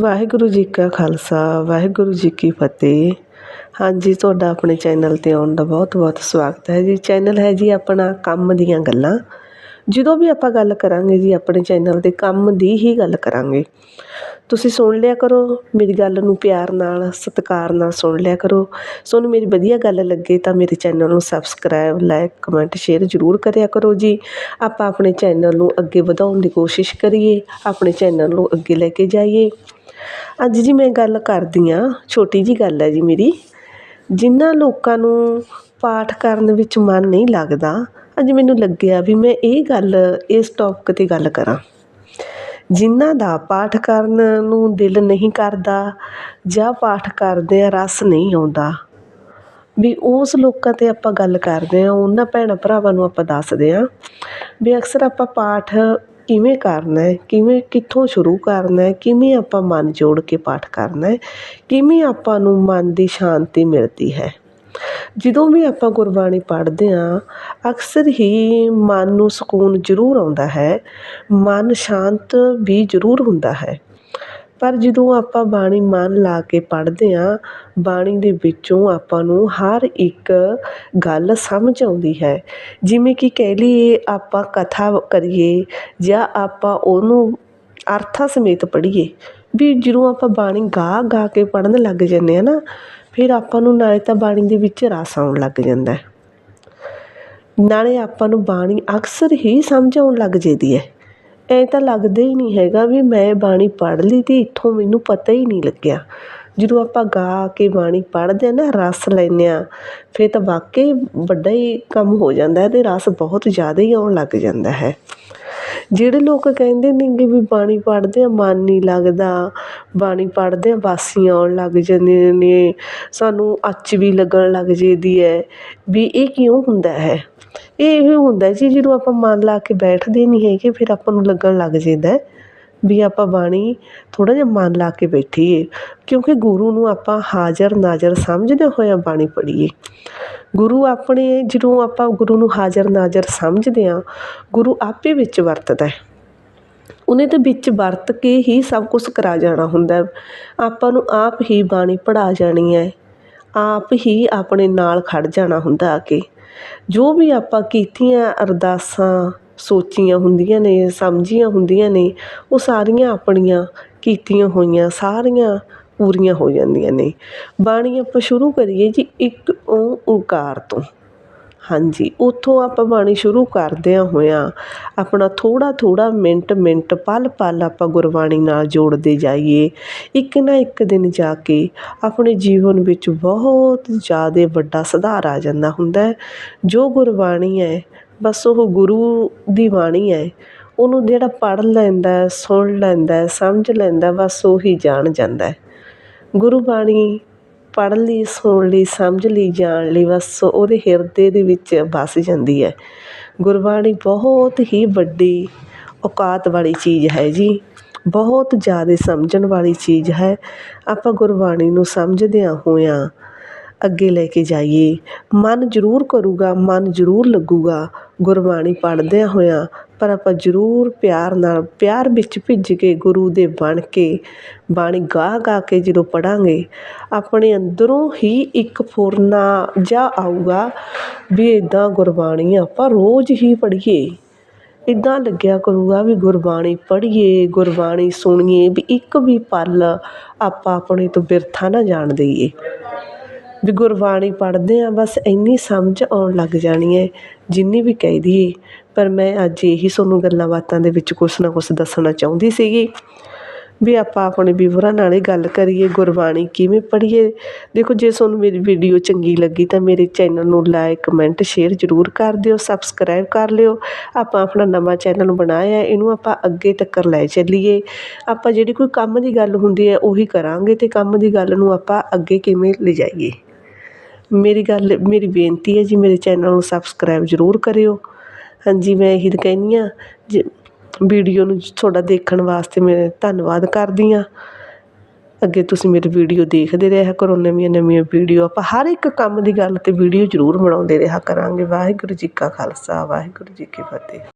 ਵਾਹਿਗੁਰੂ ਜੀ ਕਾ ਖਾਲਸਾ, ਵਾਹਿਗੁਰੂ ਜੀ ਕੀ ਫਤਿਹ। ਹਾਂਜੀ, ਤੁਹਾਡਾ ਆਪਣੇ ਚੈਨਲ 'ਤੇ ਆਉਣ ਦਾ ਬਹੁਤ ਬਹੁਤ ਸਵਾਗਤ ਹੈ ਜੀ। ਚੈਨਲ ਹੈ ਜੀ ਆਪਣਾ ਕੰਮ ਦੀਆਂ ਗੱਲਾਂ। ਜਦੋਂ ਵੀ ਆਪਾਂ ਗੱਲ ਕਰਾਂਗੇ ਜੀ, ਆਪਣੇ ਚੈਨਲ 'ਤੇ ਕੰਮ ਦੀ ਹੀ ਗੱਲ ਕਰਾਂਗੇ। ਤੁਸੀਂ ਸੁਣ ਲਿਆ ਕਰੋ, ਮੇਰੀ ਗੱਲ ਨੂੰ ਪਿਆਰ ਨਾਲ, ਸਤਿਕਾਰ ਨਾਲ ਸੁਣ ਲਿਆ ਕਰੋ। ਤੁਹਾਨੂੰ ਮੇਰੀ ਵਧੀਆ ਗੱਲ ਲੱਗੇ ਤਾਂ ਮੇਰੇ ਚੈਨਲ ਨੂੰ ਸਬਸਕ੍ਰਾਈਬ, ਲਾਈਕ, ਕਮੈਂਟ, ਸ਼ੇਅਰ ਜ਼ਰੂਰ ਕਰਿਆ ਕਰੋ ਜੀ। ਆਪਾਂ ਆਪਣੇ ਚੈਨਲ ਨੂੰ ਅੱਗੇ ਵਧਾਉਣ ਦੀ ਕੋਸ਼ਿਸ਼ ਕਰੀਏ, ਆਪਣੇ ਚੈਨਲ ਨੂੰ ਅੱਗੇ ਲੈ ਕੇ ਜਾਈਏ। ਅੱਜ ਜੀ ਮੈਂ ਗੱਲ ਕਰਦੀ ਹਾਂ, ਛੋਟੀ ਜੀ ਗੱਲ ਹੈ ਜੀ ਮੇਰੀ। ਜਿਨ੍ਹਾਂ ਲੋਕਾਂ ਨੂੰ ਪਾਠ ਕਰਨ ਵਿੱਚ ਮਨ ਨਹੀਂ ਲੱਗਦਾ, ਅੱਜ ਮੈਨੂੰ ਲੱਗਿਆ ਵੀ ਮੈਂ ਇਹ ਗੱਲ, ਇਸ ਟੋਪਿਕ 'ਤੇ ਗੱਲ ਕਰਾਂ। ਜਿਨ੍ਹਾਂ ਦਾ ਪਾਠ ਕਰਨ ਨੂੰ ਦਿਲ ਨਹੀਂ ਕਰਦਾ ਜਾਂ ਪਾਠ ਕਰਦਿਆਂ ਰਸ ਨਹੀਂ ਆਉਂਦਾ, ਵੀ ਉਸ ਲੋਕਾਂ 'ਤੇ ਆਪਾਂ ਗੱਲ ਕਰਦੇ ਹਾਂ, ਉਹਨਾਂ ਭੈਣਾਂ ਭਰਾਵਾਂ ਨੂੰ ਆਪਾਂ ਦੱਸਦੇ ਹਾਂ, ਵੀ ਅਕਸਰ ਆਪਾਂ ਪਾਠ ਕਿਵੇਂ ਕਰਨਾ ਕਿਵੇਂ, ਕਿੱਥੋਂ ਸ਼ੁਰੂ ਕਰਨਾ ਕਿਵੇਂ ਆਪਾਂ ਮਨ ਜੋੜ ਕੇ ਪਾਠ ਕਰਨਾ ਕਿਵੇਂ ਆਪਾਂ ਨੂੰ ਮਨ ਦੀ ਸ਼ਾਂਤੀ ਮਿਲਦੀ ਹੈ? ਜਦੋਂ ਵੀ ਆਪਾਂ ਗੁਰਬਾਣੀ ਪੜ੍ਹਦੇ ਹਾਂ, ਅਕਸਰ ਹੀ ਮਨ ਨੂੰ ਸਕੂਨ ਜ਼ਰੂਰ ਆਉਂਦਾ ਹੈ। ਮਨ ਸ਼ਾਂਤ ਵੀ ਜ਼ਰੂਰ ਹੁੰਦਾ ਹੈ। ਪਰ ਜਦੋਂ ਆਪਾਂ ਬਾਣੀ ਮਨ ਲਾ ਕੇ ਪੜ੍ਹਦੇ ਹਾਂ, ਬਾਣੀ ਦੇ ਵਿੱਚੋਂ ਆਪਾਂ ਨੂੰ ਹਰ ਇੱਕ ਗੱਲ ਸਮਝ ਆਉਂਦੀ ਹੈ। ਜਿਵੇਂ ਕਿ ਕਹਿ ਲਈਏ ਆਪਾਂ ਕਥਾ ਕਰੀਏ ਜਾਂ ਆਪਾਂ ਉਹਨੂੰ ਅਰਥਾਂ ਸਮੇਤ ਪੜ੍ਹੀਏ, ਵੀ ਜਦੋਂ ਆਪਾਂ ਬਾਣੀ ਗਾ ਗਾ ਕੇ ਪੜ੍ਹਨ ਲੱਗ ਜਾਂਦੇ ਹਾਂ ਨਾ, ਫਿਰ ਆਪਾਂ ਨੂੰ ਨਾਲੇ ਤਾਂ ਬਾਣੀ ਦੇ ਵਿੱਚ ਰਸ ਆਉਣ ਲੱਗ ਜਾਂਦਾ ਨਾਲੇ ਆਪਾਂ ਨੂੰ ਬਾਣੀ ਅਕਸਰ ਹੀ ਸਮਝ ਆਉਣ ਲੱਗ ਜਾਂਦੀ ਹੈ। ਐਂ ਤਾਂ ਲੱਗਦਾ ਹੀ ਨਹੀਂ ਹੈਗਾ ਵੀ ਮੈਂ ਬਾਣੀ ਪੜ੍ਹ ਲਈ ਤੇ ਇੱਥੋਂ ਮੈਨੂੰ ਪਤਾ ਹੀ ਨਹੀਂ ਲੱਗਿਆ। ਜਦੋਂ ਆਪਾਂ ਗਾ ਕੇ ਬਾਣੀ ਪੜ੍ਹਦੇ ਹਾਂ ਨਾ, ਰਸ ਲੈਂਦੇ ਹਾਂ ਫਿਰ ਤਾਂ ਵਾਕਈ ਵੱਡਾ ਹੀ ਕੰਮ ਹੋ ਜਾਂਦਾ ਅਤੇ ਰਸ ਬਹੁਤ ਜ਼ਿਆਦਾ ਹੀ ਆਉਣ ਲੱਗ ਜਾਂਦਾ ਹੈ। ਜਿਹੜੇ ਲੋਕ ਕਹਿੰਦੇ ਨੇਗੇ ਵੀ ਬਾਣੀ ਪੜ੍ਹਦੇ ਆ, ਮਨ ਨਹੀਂ ਲੱਗਦਾ, ਬਾਣੀ ਪੜ੍ਹਦੇ ਹਾਂ ਵਾਸੀਆਂ ਆਉਣ ਲੱਗ ਜਾਂਦੀਆਂ ਨੇ, ਸਾਨੂੰ ਅੱਚ ਵੀ ਲੱਗਣ ਲੱਗ ਜਾਂਦੀ ਹੈ, ਵੀ ਇਹ ਕਿਉਂ ਹੁੰਦਾ ਹੈ? ਇਹ ਇਹ ਹੁੰਦਾ ਜੀ ਜਦੋਂ ਆਪਾਂ ਮਨ ਲਾ ਕੇ ਬੈਠਦੇ ਨਹੀਂ ਹੈਗੇ, ਫਿਰ ਆਪਾਂ ਨੂੰ ਲੱਗਣ ਲੱਗ ਜਾਂਦਾ ਵੀ ਆਪਾਂ ਬਾਣੀ ਥੋੜ੍ਹਾ ਜਿਹਾ ਮਨ ਲਾ ਕੇ ਬੈਠੀਏ, ਕਿਉਂਕਿ ਗੁਰੂ ਨੂੰ ਆਪਾਂ ਹਾਜ਼ਰ ਨਾਜ਼ਰ ਸਮਝਦੇ ਹੋਇਆ ਬਾਣੀ ਪੜ੍ਹੀਏ। ਗੁਰੂ ਆਪਣੇ, ਜਦੋਂ ਆਪਾਂ ਗੁਰੂ ਨੂੰ ਹਾਜ਼ਰ ਨਾਜ਼ਰ ਸਮਝਦੇ ਹਾਂ, ਗੁਰੂ ਆਪੇ ਵਿੱਚ ਵਰਤਦਾ ਹੈ। ਉਹਨੇ ਤਾਂ ਵਿੱਚ ਵਰਤ ਕੇ ਹੀ ਸਭ ਕੁਝ ਕਰਾ ਜਾਣਾ ਹੁੰਦਾ ਆਪਾਂ ਨੂੰ ਆਪ ਹੀ ਬਾਣੀ ਪੜ੍ਹਾ ਜਾਣੀ ਹੈ। ਆਪ ਹੀ ਆਪਣੇ ਨਾਲ ਖੜ ਜਾਣਾ ਹੁੰਦਾ ਆ ਕੇ ਜੋ ਵੀ ਆਪਾਂ ਕੀਤੀਆਂ ਅਰਦਾਸਾਂ ਸੋਚੀਆਂ ਹੁੰਦੀਆਂ ਨੇ, ਸਮਝੀਆਂ ਹੁੰਦੀਆਂ ਨੇ, ਉਹ ਸਾਰੀਆਂ ਆਪਣੀਆਂ ਕੀਤੀਆਂ ਹੋਈਆਂ, ਸਾਰੀਆਂ ਪੂਰੀਆਂ ਹੋ ਜਾਂਦੀਆਂ ਨੇ। ਬਾਣੀ ਆਪਾਂ ਸ਼ੁਰੂ ਕਰੀਏ ਜੀ, ਇੱਕ ਓਕਾਰ ਤੋਂ। ਹਾਂਜੀ, ਉੱਥੋਂ ਆਪਾਂ ਬਾਣੀ ਸ਼ੁਰੂ ਕਰਦਿਆਂ ਹੋਇਆਂ ਆਪਣਾ ਥੋੜ੍ਹਾ ਥੋੜ੍ਹਾ ਮਿੰਟ ਮਿੰਟ ਪਲ ਪਲ ਆਪਾਂ ਗੁਰਬਾਣੀ ਨਾਲ ਜੋੜਦੇ ਜਾਈਏ। ਇੱਕ ਨਾ ਇੱਕ ਦਿਨ ਜਾ ਕੇ ਆਪਣੇ ਜੀਵਨ ਵਿੱਚ ਬਹੁਤ ਜ਼ਿਆਦਾ ਵੱਡਾ ਸੁਧਾਰ ਆ ਜਾਂਦਾ ਹੁੰਦਾ ਜੋ ਗੁਰਬਾਣੀ ਹੈ ਬਸ ਉਹ ਗੁਰੂ ਦੀ ਬਾਣੀ ਹੈ। ਉਹਨੂੰ ਜਿਹੜਾ ਪੜ੍ਹ ਲੈਂਦਾ, ਸੁਣ ਲੈਂਦਾ, ਸਮਝ ਲੈਂਦਾ, ਬਸ ਉਹੀ ਜਾਣ ਜਾਂਦਾ ਗੁਰਬਾਣੀ ਪੜ੍ਹ ਲਈ, ਸੁਣ ਲਈ, ਸਮਝ ਲਈ, ਜਾਣ ਲਈ, ਬਸ ਉਹਦੇ ਹਿਰਦੇ ਦੇ ਵਿੱਚ ਵਸ ਜਾਂਦੀ ਹੈ। ਗੁਰਬਾਣੀ ਬਹੁਤ ਹੀ ਵੱਡੀ ਔਕਾਤ ਵਾਲੀ ਚੀਜ਼ ਹੈ ਜੀ। ਬਹੁਤ ਜ਼ਿਆਦਾ ਸਮਝਣ ਵਾਲੀ ਚੀਜ਼ ਹੈ। ਆਪਾਂ ਗੁਰਬਾਣੀ ਨੂੰ ਸਮਝਦਿਆਂ ਹੋਇਆਂ ਅੱਗੇ ਲੈ ਕੇ ਜਾਈਏ। ਮਨ ਜ਼ਰੂਰ ਕਰੂਗਾ, ਮਨ ਜ਼ਰੂਰ ਲੱਗੂਗਾ। ਗੁਰਬਾਣੀ ਪੜ੍ਹਦਿਆਂ ਹੋਇਆਂ ਪਰ ਆਪਾਂ ਜ਼ਰੂਰ ਪਿਆਰ ਨਾਲ, ਪਿਆਰ ਵਿੱਚ ਭਿੱਜ ਕੇ ਗੁਰੂ ਦੇ ਬਣ ਕੇ ਬਾਣੀ ਗਾ ਗਾ ਕੇ ਜਦੋਂ ਪੜਾਂਗੇ ਆਪਣੇ ਅੰਦਰੋਂ ਹੀ ਇੱਕ ਫੁਰਨਾ ਜਿਹਾ ਆਊਗਾ ਵੀ ਇੱਦਾਂ ਗੁਰਬਾਣੀ ਆਪਾਂ ਰੋਜ਼ ਹੀ ਪੜ੍ਹੀਏ। ਇੱਦਾਂ ਲੱਗਿਆ ਕਰੂਗਾ ਵੀ ਗੁਰਬਾਣੀ ਪੜ੍ਹੀਏ, ਗੁਰਬਾਣੀ ਸੁਣੀਏ ਵੀ ਇੱਕ ਵੀ ਪਲ ਆਪਾਂ ਆਪਣੇ ਤੋਂ ਬਿਰਥਾ ਨਾ ਜਾਣ ਦੇਈਏ। ਵੀ ਗੁਰਬਾਣੀ ਪੜ੍ਹਦੇ ਹਾਂ, ਬਸ ਇੰਨੀ ਸਮਝ ਆਉਣ ਲੱਗ ਜਾਣੀ ਹੈ, ਜਿੰਨੀ ਵੀ ਕਹਿ ਦਈਏ। ਪਰ ਮੈਂ ਅੱਜ ਇਹੀ ਤੁਹਾਨੂੰ ਗੱਲਾਂ ਬਾਤਾਂ ਦੇ ਵਿੱਚ ਕੁਛ ਨਾ ਕੁਛ ਦੱਸਣਾ ਚਾਹੁੰਦੀ ਸੀਗੀ ਵੀ ਆਪਾਂ ਆਪਣੇ ਵੀਵਰਾਂ ਨਾਲ ਹੀ ਗੱਲ ਕਰੀਏ, ਗੁਰਬਾਣੀ ਕਿਵੇਂ ਪੜ੍ਹੀਏ। ਦੇਖੋ, ਜੇ ਤੁਹਾਨੂੰ ਮੇਰੀ ਵੀਡੀਓ ਚੰਗੀ ਲੱਗੀ ਤਾਂ ਮੇਰੇ ਚੈਨਲ ਨੂੰ ਲਾਈਕ ਕਮੈਂਟ, ਸ਼ੇਅਰ ਜ਼ਰੂਰ ਕਰ ਦਿਓ, ਸਬਸਕ੍ਰਾਈਬ ਕਰ ਲਿਓ। ਆਪਾਂ ਆਪਣਾ ਨਵਾਂ ਚੈਨਲ ਬਣਾਇਆ ਇਹਨੂੰ ਆਪਾਂ ਅੱਗੇ ਤੱਕ ਲੈ ਚੱਲੀਏ। ਆਪਾਂ ਜਿਹੜੀ ਕੋਈ ਕੰਮ ਦੀ ਗੱਲ ਹੁੰਦੀ ਹੈ, ਉਹੀ ਕਰਾਂਗੇ ਤੇ ਕੰਮ ਦੀ ਗੱਲ ਨੂੰ ਆਪਾਂ ਅੱਗੇ ਕਿਵੇਂ ਲਿਜਾਈਏ। ਮੇਰੀ ਗੱਲ, ਮੇਰੀ ਬੇਨਤੀ ਹੈ ਜੀ, ਮੇਰੇ ਚੈਨਲ ਨੂੰ ਸਬਸਕ੍ਰਾਈਬ ਜ਼ਰੂਰ ਕਰਿਓ। ਹਾਂਜੀ, ਮੈਂ ਇਹੀ ਕਹਿੰਦੀ ਹਾਂ, ਜੇ ਵੀਡੀਓ ਨੂੰ ਤੁਹਾਡਾ ਦੇਖਣ ਵਾਸਤੇ ਮੈਂ ਧੰਨਵਾਦ ਕਰਦੀ ਹਾਂ। ਅੱਗੇ ਤੁਸੀਂ ਮੇਰੀ ਵੀਡੀਓ ਦੇਖਦੇ ਰਿਹਾ ਕਰੋ, ਨਵੀਆਂ ਨਵੀਆਂ ਵੀਡੀਓ ਆਪਾਂ ਹਰ ਇੱਕ ਕੰਮ ਦੀ ਗੱਲ 'ਤੇ ਵੀਡੀਓ ਜ਼ਰੂਰ ਬਣਾਉਂਦੇ ਰਿਹਾ ਕਰਾਂਗੇ। ਵਾਹਿਗੁਰੂ ਜੀ ਕਾ ਖਾਲਸਾ, ਵਾਹਿਗੁਰੂ ਜੀ ਕੀ ਫਤਿਹ।